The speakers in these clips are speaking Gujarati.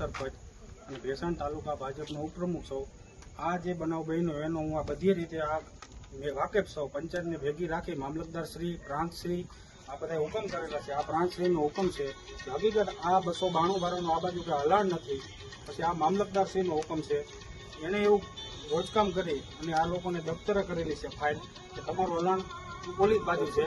ઉપસરપંચ અને ભેસાણ તાલુકા ભાજપનો ઉપપ્રમુખ સૌ આ જે બનાવ બન્યો એનો હું આ બધી રીતે આ મેં વાકેફ સૌ પંચાયતને ભેગી રાખી મામલતદાર શ્રી, પ્રાંત શ્રી, આ બધા હુકમ કરેલા છે. આ પ્રાંત શ્રીનો હુકમ છે. હકીકત આ બસો બાણું બારાનું આ બાજુ કે હલાણ નથી. પછી આ મામલતદાર શ્રીનો હુકમ છે. એણે એવું રોજકામ કરી અને આ લોકોને દફતરે કરેલી છે ફાઇલ. કે તમારું હલાણ પોલીસ બાજુ છે.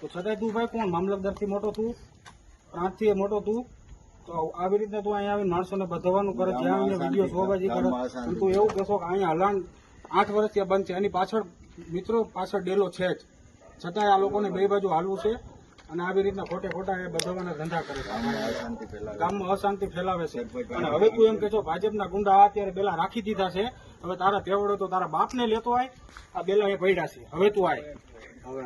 તો છતાંય તું ભાઈ કોણ? મામલતદારથી મોટો તું? પ્રાંતથી મોટો તું? તો આવી રીતના તું અહીંયા આવી માણસોને બધવાનું કરે જ્યાં આવીને વીડિયો શોબાજી કરે. તું એવું કહેશો કે અહીંયા હલાણ આઠ વર્ષથી ત્યાં બંધ છે. એની પાછળ મિત્રો પાછળ ડેલો છે જ. છતાંય આ લોકોને બે બાજુ હાલવું છે અને આવી રીતના ખોટે ખોટા એ બધાવાના ધંધા કરે છે. ગામમાં અશાંતિ ફેલાવે. છે. અને હવે તું એમ કે છો ભાજપના ગુંડા અત્યારે પેલા રાખી દીધા છે. હવે તારા તેવડો તો તારા બાપને લેતો આય આ બેલા એ પડ્યા છે. હવે તું આય. હવે